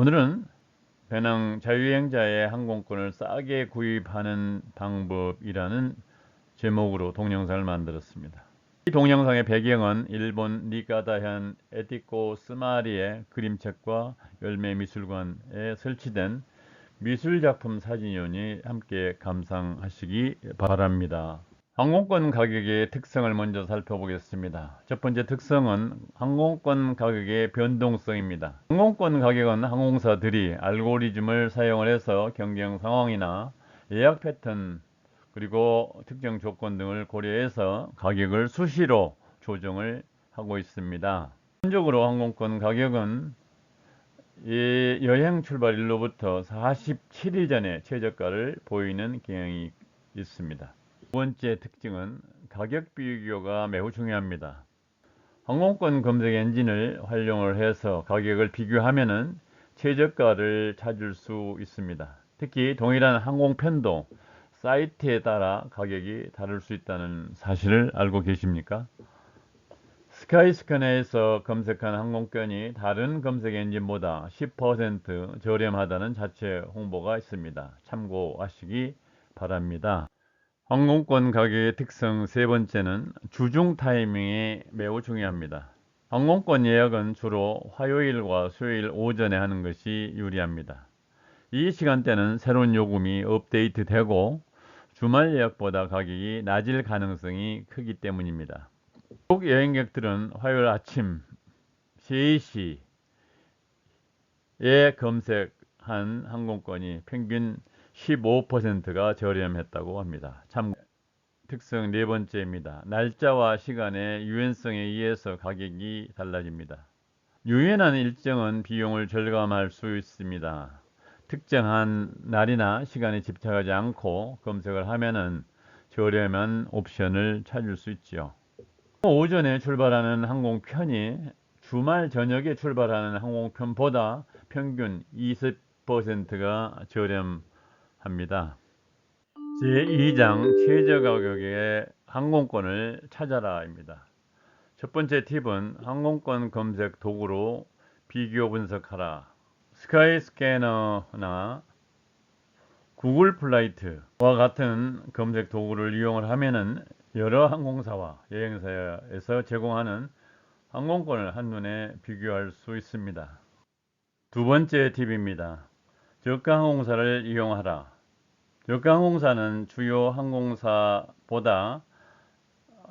오늘은 배낭 자유여행자의 항공권을 싸게 구입하는 방법이라는 제목으로 동영상을 만들었습니다. 이 동영상의 배경은 일본 니가다현 에티코 스마리의 그림책과 열매미술관에 설치된 미술작품 사진이오니 함께 감상하시기 바랍니다. 항공권 가격의 특성을 먼저 살펴보겠습니다. 첫 번째 특성은 항공권 가격의 변동성입니다. 항공권 가격은 항공사들이 알고리즘을 사용을 해서 경쟁 상황이나 예약 패턴 그리고 특정 조건 등을 고려해서 가격을 수시로 조정을 하고 있습니다. 기본적으로 항공권 가격은 이 여행 출발일로부터 47일 전에 최저가를 보이는 경향이 있습니다. 두 번째 특징은 가격 비교가 매우 중요합니다. 항공권 검색 엔진을 활용을 해서 가격을 비교하면은 최저가를 찾을 수 있습니다. 특히 동일한 항공편도 사이트에 따라 가격이 다를 수 있다는 사실을 알고 계십니까? 스카이스캐너에서 검색한 항공권이 다른 검색 엔진보다 10% 저렴하다는 자체 홍보가 있습니다. 참고하시기 바랍니다. 항공권 가격의 특성 세 번째는 주중 타이밍이 매우 중요합니다. 항공권 예약은 주로 화요일과 수요일 오전에 하는 것이 유리합니다. 이 시간대는 새로운 요금이 업데이트되고 주말 예약보다 가격이 낮을 가능성이 크기 때문입니다. 한국 여행객들은 화요일 아침 3시에 검색한 항공권이 평균 15%가 저렴했다고 합니다. 참 특성 네 번째입니다. 날짜와 시간의 유연성에 의해서 가격이 달라집니다. 유연한 일정은 비용을 절감할 수 있습니다. 특정한 날이나 시간에 집착하지 않고 검색을 하면은 저렴한 옵션을 찾을 수 있죠. 오전에 출발하는 항공편이 주말 저녁에 출발하는 항공편보다 평균 20%가 저렴 합니다. 제2장 최저 가격의 항공권을 찾아라입니다. 첫 번째 팁은 항공권 검색 도구로 비교 분석하라. 스카이 스캐너나 구글 플라이트와 같은 검색 도구를 이용을 하면은 여러 항공사와 여행사에서 제공하는 항공권을 한눈에 비교할 수 있습니다. 두 번째 팁입니다. 저가 항공사를 이용하라. 저가 항공사는 주요 항공사보다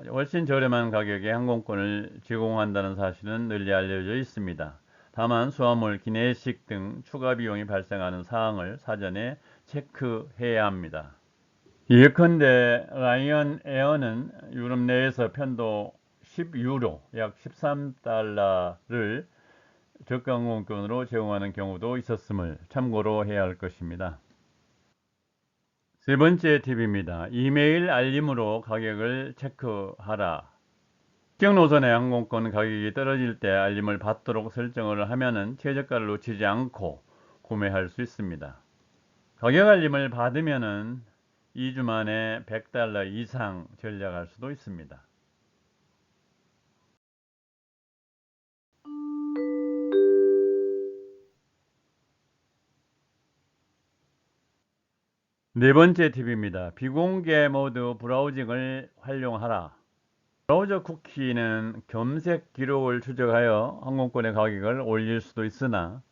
훨씬 저렴한 가격의 항공권을 제공한다는 사실은 널리 알려져 있습니다. 다만 수화물, 기내식 등 추가 비용이 발생하는 사항을 사전에 체크해야 합니다. 예컨대 라이언 에어는 유럽 내에서 편도 10유로 약 13달러를 저가 항공권으로 제공하는 경우도 있었음을 참고로 해야 할 것입니다. 세 번째 팁입니다. 이메일 알림으로 가격을 체크하라. 특정 노선의 항공권 가격이 떨어질 때 알림을 받도록 설정을 하면 최저가를 놓치지 않고 구매할 수 있습니다. 가격 알림을 받으면 2주 만에 100달러 이상 절약할 수도 있습니다. 네 번째 팁입니다. 비공개 모드 브라우징을 활용하라. 브라우저 쿠키는 검색 기록을 추적하여 항공권의 가격을 올릴 수도 있으나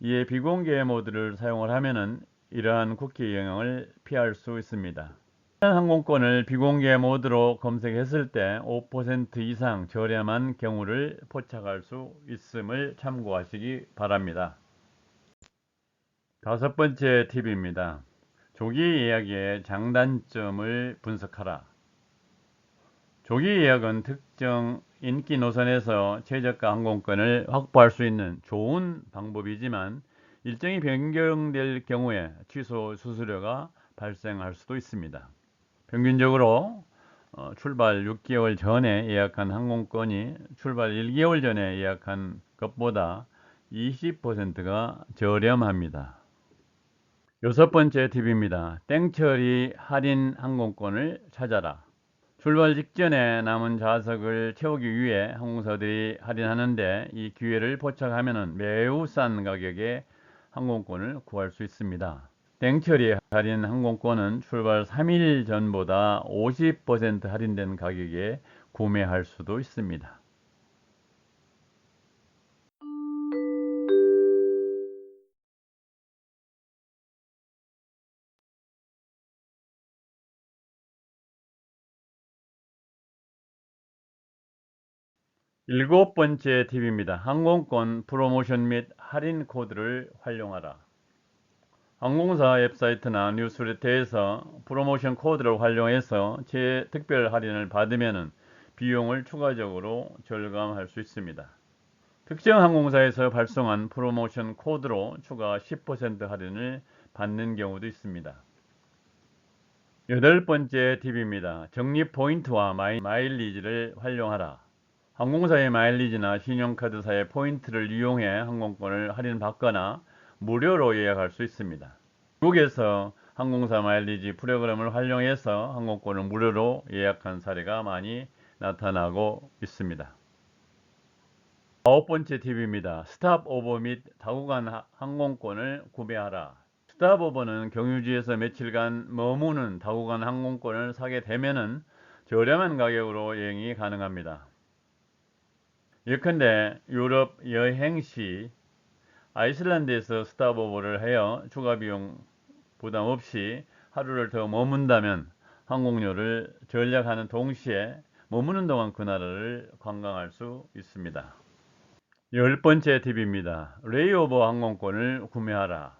이에 비공개 모드를 사용을 하면 이러한 쿠키 영향을 피할 수 있습니다. 항공권을 비공개 모드로 검색했을 때 5% 이상 저렴한 경우를 포착할 수 있음을 참고하시기 바랍니다. 다섯 번째 팁입니다. 조기 예약의 장단점을 분석하라. 조기 예약은 특정 인기 노선에서 최저가 항공권을 확보할 수 있는 좋은 방법이지만 일정이 변경될 경우에 취소 수수료가 발생할 수도 있습니다. 평균적으로 어, 출발 6개월 전에 예약한 항공권이 출발 1개월 전에 예약한 것보다 20%가 저렴합니다. 여섯 번째 팁입니다. 땡처리 할인 항공권을 찾아라. 출발 직전에 남은 좌석을 채우기 위해 항공사들이 할인하는데 이 기회를 포착하면 매우 싼 가격에 항공권을 구할 수 있습니다. 땡처리 할인 항공권은 출발 3일 전보다 50% 할인된 가격에 구매할 수도 있습니다. 일곱 번째 팁입니다. 항공권 프로모션 및 할인 코드를 활용하라. 항공사 웹사이트나 뉴스레터에서 프로모션 코드를 활용해서 제 특별 할인을 받으면 비용을 추가적으로 절감할 수 있습니다. 특정 항공사에서 발송한 프로모션 코드로 추가 10% 할인을 받는 경우도 있습니다. 여덟 번째 팁입니다. 적립 포인트와 마일리지를 활용하라. 항공사의 마일리지나 신용카드사의 포인트를 이용해 항공권을 할인받거나 무료로 예약할 수 있습니다. 미국에서 항공사 마일리지 프로그램을 활용해서 항공권을 무료로 예약한 사례가 많이 나타나고 있습니다. 아홉 번째 팁입니다. 스탑 오버 및 다구간 항공권을 구매하라. 스탑 오버는 경유지에서 며칠간 머무는 다구간 항공권을 사게 되면 저렴한 가격으로 여행이 가능합니다. 예컨대 유럽 여행 시 아이슬란드에서 스탑오버를 하여 추가 비용 부담 없이 하루를 더 머문다면 항공료를 전략하는 동시에 머무는 동안 그 나라를 관광할 수 있습니다. 열 번째 팁입니다. 레이오버 항공권을 구매하라.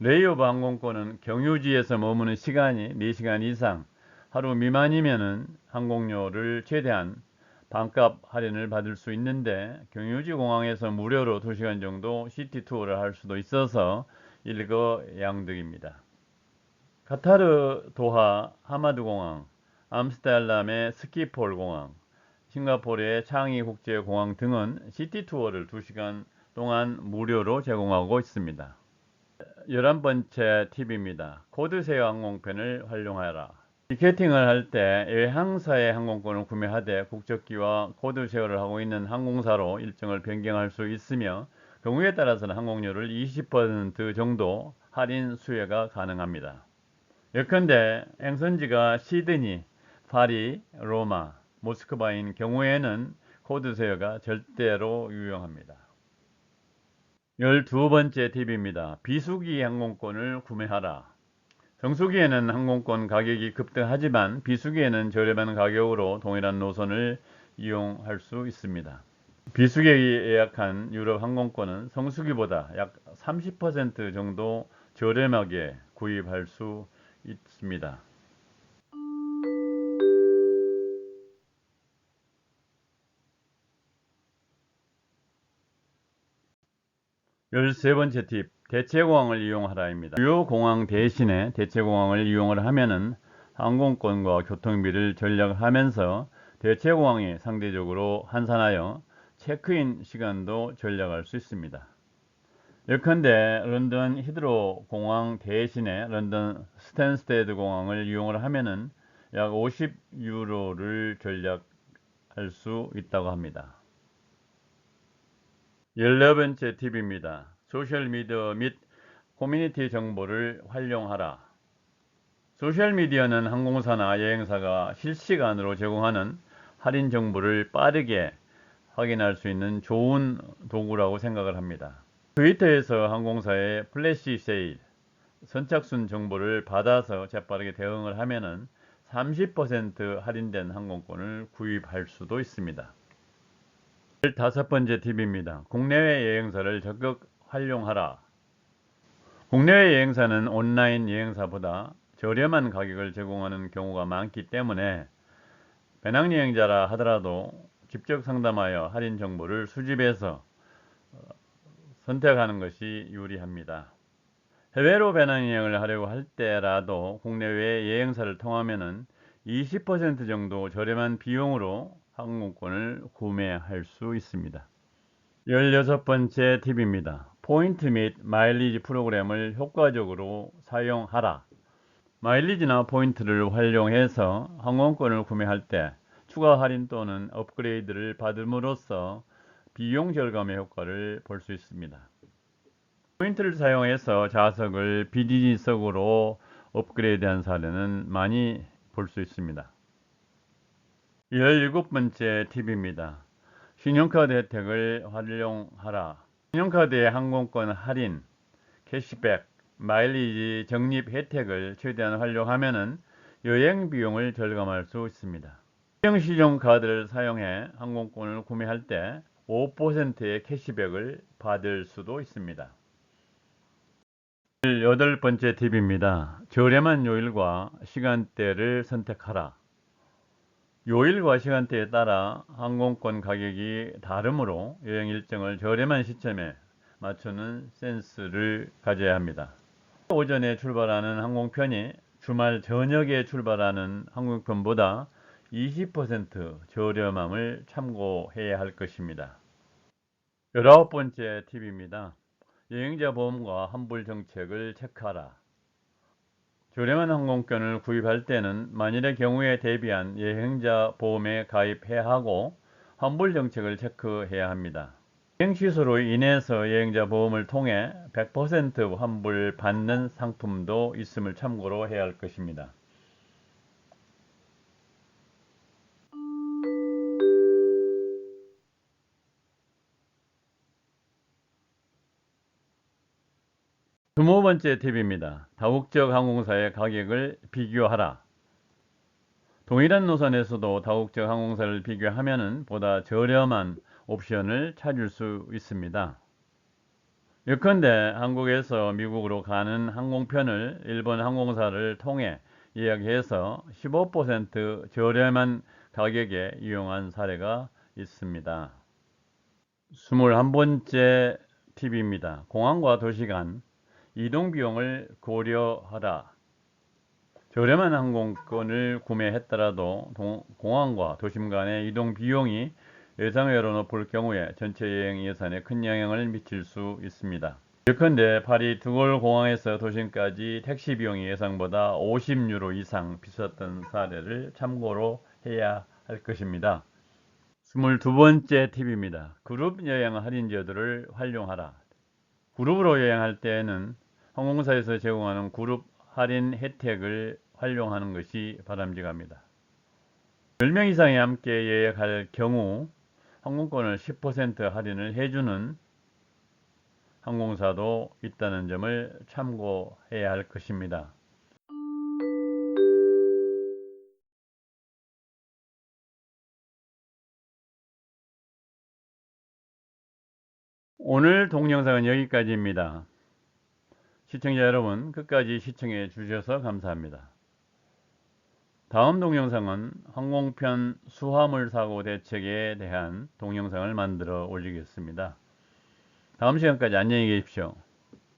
레이오버 항공권은 경유지에서 머무는 시간이 4시간 이상 하루 미만이면 항공료를 최대한 반값 할인을 받을 수 있는데 경유지 공항에서 무료로 2시간 정도 시티 투어를 할 수도 있어서 일거양득입니다. 카타르 도하 하마드 공항, 암스테르담의 스키폴 공항, 싱가포르의 창이 국제 공항 등은 시티 투어를 2시간 동안 무료로 제공하고 있습니다. 11번째 팁입니다. 코드세어 항공편을 활용하라. 티켓팅을 할때 여행사의 항공권을 구매하되 국적기와 코드 쉐어를 하고 있는 항공사로 일정을 변경할 수 있으며 경우에 따라서는 항공료를 20% 정도 할인 수혜가 가능합니다. 예컨대 행선지가 시드니, 파리, 로마, 모스크바인 경우에는 코드 쉐어가 절대로 유용합니다. 12번째 팁입니다. 비수기 항공권을 구매하라. 정수기에는 항공권 가격이 급등하지만 비수기에는 저렴한 가격으로 동일한 노선을 이용할 수 있습니다. 비수기에 예약한 유럽 항공권은 성수기보다 약 30% 정도 저렴하게 구입할 수 있습니다. 열세 번째 팁, 대체공항을 이용하라입니다. 주요 공항 대신에 대체공항을 이용을 하면은 항공권과 교통비를 절약하면서 대체공항이 상대적으로 한산하여 체크인 시간도 절약할 수 있습니다. 예컨대 런던 히드로 공항 대신에 런던 스탠스테드 공항을 이용을 하면은 약 50유로를 절약할 수 있다고 합니다. 열네 번째 팁입니다. 소셜미디어 및 커뮤니티 정보를 활용하라. 소셜미디어는 항공사나 여행사가 실시간으로 제공하는 할인 정보를 빠르게 확인할 수 있는 좋은 도구라고 생각을 합니다. 트위터에서 항공사의 플래시 세일, 선착순 정보를 받아서 재빠르게 대응을 하면 30% 할인된 항공권을 구입할 수도 있습니다. 다섯 번째 팁입니다. 국내외 여행사를 적극 활용하라. 국내외 여행사는 온라인 여행사보다 저렴한 가격을 제공하는 경우가 많기 때문에 배낭여행자라 하더라도 직접 상담하여 할인 정보를 수집해서 어, 선택하는 것이 유리합니다. 해외로 배낭여행을 하려고 할 때라도 국내외 여행사를 통하면 20% 정도 저렴한 비용으로 항공권을 구매할 수 있습니다. 16번째 팁입니다. 포인트 및 마일리지 프로그램을 효과적으로 사용하라. 마일리지나 포인트를 활용해서 항공권을 구매할 때 추가 할인 또는 업그레이드를 받음으로써 비용 절감의 효과를 볼 수 있습니다. 포인트를 사용해서 좌석을 비즈니스석으로 업그레이드한 사례는 많이 볼 수 있습니다. 17번째 팁입니다. 신용카드 혜택을 활용하라. 신용카드의 항공권 할인, 캐시백, 마일리지 적립 혜택을 최대한 활용하면 여행 비용을 절감할 수 있습니다. 여행 신용카드를 사용해 항공권을 구매할 때 5%의 캐시백을 받을 수도 있습니다. 여덟 번째 팁입니다. 저렴한 요일과 시간대를 선택하라. 요일과 시간대에 따라 항공권 가격이 다르므로 여행 일정을 저렴한 시점에 맞추는 센스를 가져야 합니다. 오전에 출발하는 항공편이 주말 저녁에 출발하는 항공편보다 20% 저렴함을 참고해야 할 것입니다. 열아홉 번째 팁입니다. 여행자 보험과 환불 정책을 체크하라. 저렴한 항공권을 구입할 때는 만일의 경우에 대비한 여행자 보험에 가입해야 하고 환불 정책을 체크해야 합니다. 여행 취소로 인해서 여행자 보험을 통해 100% 환불 받는 상품도 있음을 참고로 해야 할 것입니다. 스무 번째 팁입니다. 다국적 항공사의 가격을 비교하라. 동일한 노선에서도 다국적 항공사를 비교하면 보다 저렴한 옵션을 찾을 수 있습니다. 예컨대 한국에서 미국으로 가는 항공편을 일본 항공사를 통해 예약해서 15% 저렴한 가격에 이용한 사례가 있습니다. 21번째 팁입니다. 공항과 도시 간 이동 비용을 고려하라. 저렴한 항공권을 구매했더라도 공항과 도심 간의 이동 비용이 예상외로 높을 경우에 전체 여행 예산에 큰 영향을 미칠 수 있습니다. 예컨대 파리 드골 공항에서 도심까지 택시 비용이 예상보다 50유로 이상 비쌌던 사례를 참고로 해야 할 것입니다. 22번째 팁입니다. 그룹 여행 할인 제도를 활용하라. 그룹으로 여행할 때에는 항공사에서 제공하는 그룹 할인 혜택을 활용하는 것이 바람직합니다. 10명 이상이 함께 예약할 경우 항공권을 10% 할인을 해주는 항공사도 있다는 점을 참고해야 할 것입니다. 오늘 동영상은 여기까지입니다. 시청자 여러분 끝까지 시청해 주셔서 감사합니다. 다음 동영상은 항공편 수화물 사고 대책에 대한 동영상을 만들어 올리겠습니다. 다음 시간까지 안녕히 계십시오.